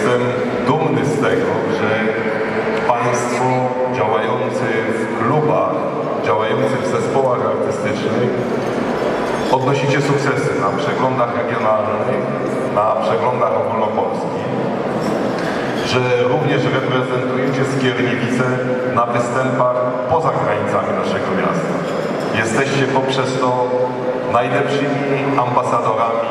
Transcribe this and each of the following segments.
Jestem dumny z tego, że Państwo działający w klubach, działający w zespołach artystycznych odnosicie sukcesy na przeglądach regionalnych, na przeglądach ogólnopolskich, że również reprezentujecie Skierniewice na występach poza granicami naszego miasta. Jesteście poprzez to najlepszymi ambasadorami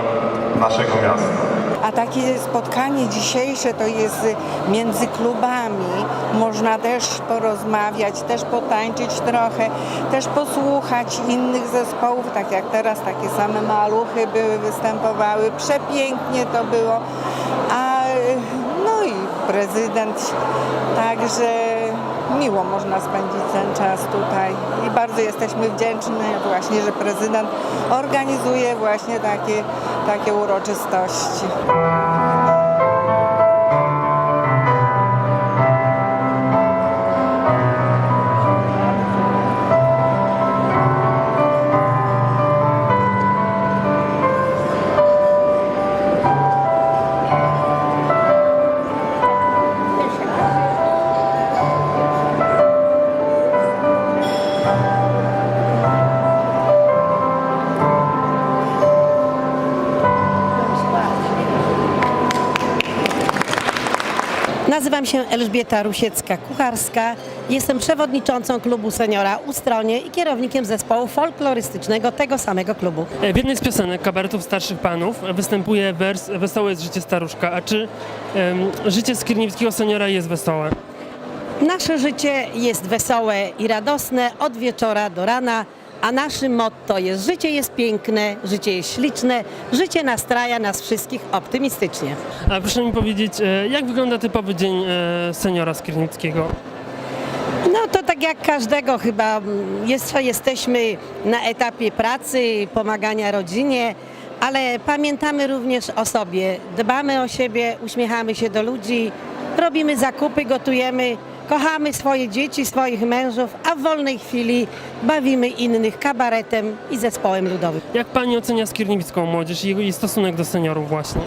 naszego miasta. A takie spotkanie dzisiejsze to jest między klubami. Można też porozmawiać, też potańczyć trochę, też posłuchać innych zespołów, tak jak teraz takie same maluchy były, występowały. Przepięknie to było. A no i prezydent, także miło można spędzić ten czas tutaj i bardzo jesteśmy wdzięczni właśnie, że prezydent organizuje właśnie takie, takie uroczystości. Nazywam się Elżbieta Rusiecka-Kucharska. Jestem przewodniczącą klubu seniora Ustronie i kierownikiem zespołu folklorystycznego tego samego klubu. W jednej z piosenek kabaretów starszych panów występuje wers Wesołe jest życie staruszka. A czy em, życie skierniewskiego seniora jest wesołe? Nasze życie jest wesołe i radosne od wieczora do rana, a naszym motto jest życie jest piękne, życie jest śliczne, życie nastraja nas wszystkich optymistycznie. A proszę mi powiedzieć, e, jak wygląda typowy dzień e, seniora skierniewskiego? No to tak jak każdego chyba mm, jest, jesteśmy na etapie pracy, pomagania rodzinie, ale pamiętamy również o sobie. Dbamy o siebie, uśmiechamy się do ludzi, robimy zakupy, gotujemy, kochamy swoje dzieci, swoich mężów, a w wolnej chwili bawimy innych kabaretem i zespołem ludowym. Jak pani ocenia skierniewicką młodzież i jej stosunek do seniorów właśnie?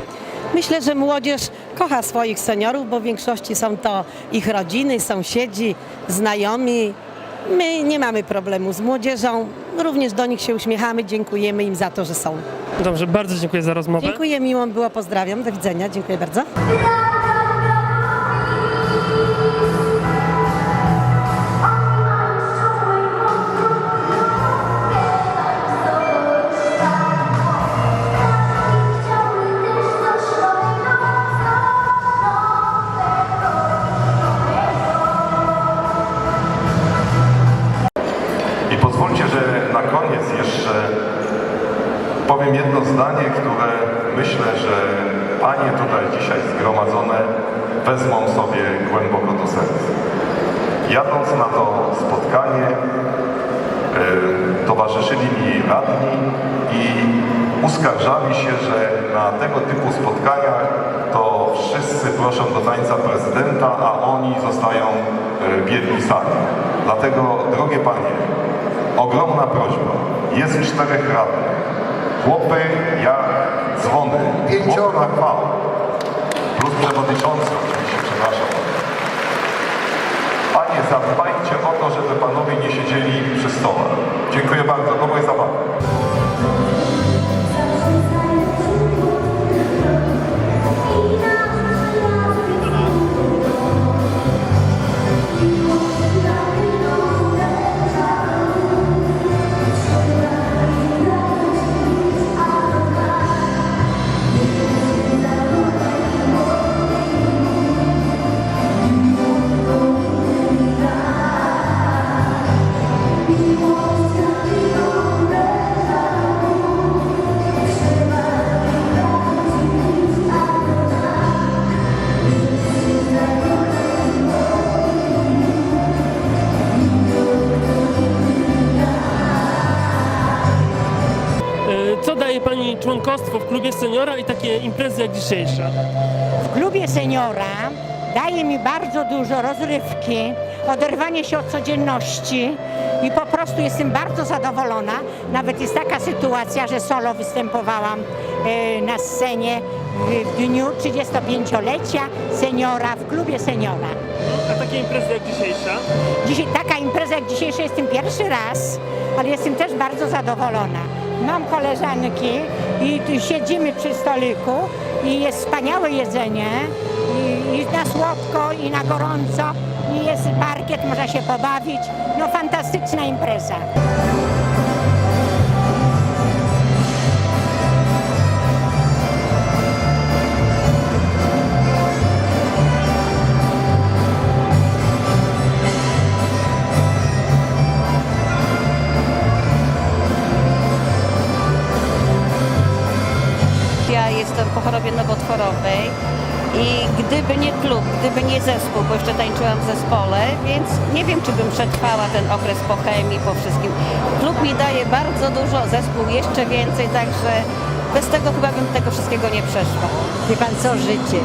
Myślę, że młodzież kocha swoich seniorów, bo w większości są to ich rodziny, sąsiedzi, znajomi. My nie mamy problemu z młodzieżą, również do nich się uśmiechamy, dziękujemy im za to, że są. Dobrze, bardzo dziękuję za rozmowę. Dziękuję, miło mi było, pozdrawiam, do widzenia, dziękuję bardzo. Pozwólcie, że na koniec jeszcze powiem jedno zdanie, które myślę, że Panie tutaj dzisiaj zgromadzone wezmą sobie głęboko do serca. Jadąc na to spotkanie, y, towarzyszyli mi radni i uskarżali się, że na tego typu spotkaniach to wszyscy proszą do tańca prezydenta, a oni zostają y, biedni sami. Dlatego, drogie panie, ogromna prośba. Jest czterech radnych. Chłopy jak dzwony. Pięcioro. na chwałę. Plus przewodniczący oczywiście, przepraszam. Panie, zadbajcie o to, żeby panowie nie siedzieli przy stole. Daje pani członkostwo w klubie seniora i takie imprezy jak dzisiejsza? W klubie seniora daje mi bardzo dużo rozrywki, oderwanie się od codzienności i po prostu jestem bardzo zadowolona. Nawet jest taka sytuacja, że solo występowałam e, na scenie w dniu 35-lecia seniora w klubie seniora. A takie imprezy jak dzisiejsza? Dzisiaj, taka impreza jak dzisiejsza jestem pierwszy raz, ale jestem też bardzo zadowolona. Mam koleżanki i siedzimy przy stoliku i jest wspaniałe jedzenie i, i na słodko i na gorąco i jest parkiet, można się pobawić. No fantastyczna impreza. Jestem po chorobie nowotworowej i gdyby nie klub, gdyby nie zespół, bo jeszcze tańczyłam w zespole, więc nie wiem, czy bym przetrwała ten okres po chemii, po wszystkim. Klub mi daje bardzo dużo, zespół jeszcze więcej, także bez tego chyba bym tego wszystkiego nie przeszła. Wie pan co, życie.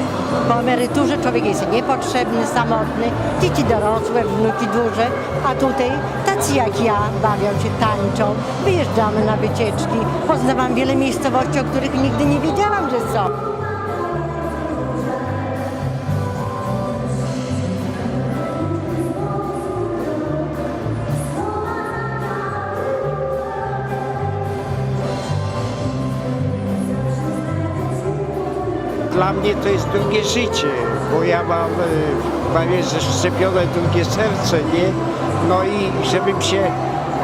Po emeryturze człowiek jest niepotrzebny, samotny, dzieci dorosłe, wnuki duże, a tutaj tacy jak ja bawią się, tańczą, wyjeżdżamy na wycieczki, poznawam wiele miejscowości, o których nigdy nie wiedziałam, że są. Dla mnie to jest drugie życie, bo ja mam e, prawie że szczepione drugie serce, nie? No i żebym się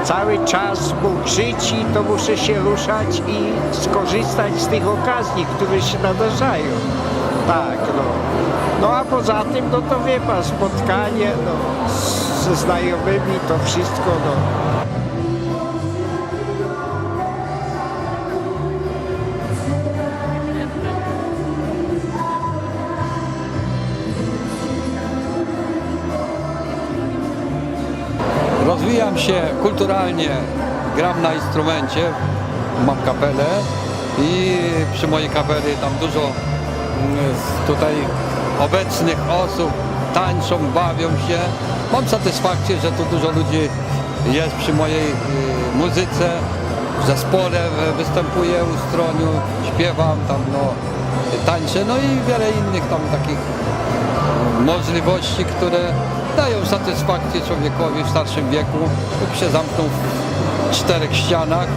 cały czas mógł żyć, i to muszę się ruszać i skorzystać z tych okazji, które się nadarzają. Tak, no. No a poza tym, no to wie pan, spotkanie no, ze znajomymi, to wszystko, no. Rozwijam się kulturalnie, gram na instrumencie, mam kapelę i przy mojej kapeli tam dużo mm, tutaj obecnych osób tańczą, bawią się. Mam satysfakcję, że tu dużo ludzi jest przy mojej y, muzyce, w zespole występuję, ustroniu, śpiewam tam, no, tańczę, no i wiele innych tam takich możliwości, które dają satysfakcję człowiekowi w starszym wieku, lub się zamknął w czterech ścianach.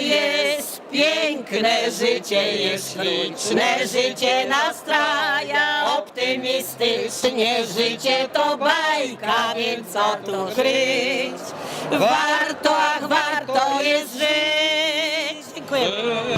Jest piękne życie, jest śliczne, życie nastraja optymistycznie. Życie to bajka, więc co tu kryć? Warto jest. Dziękuję.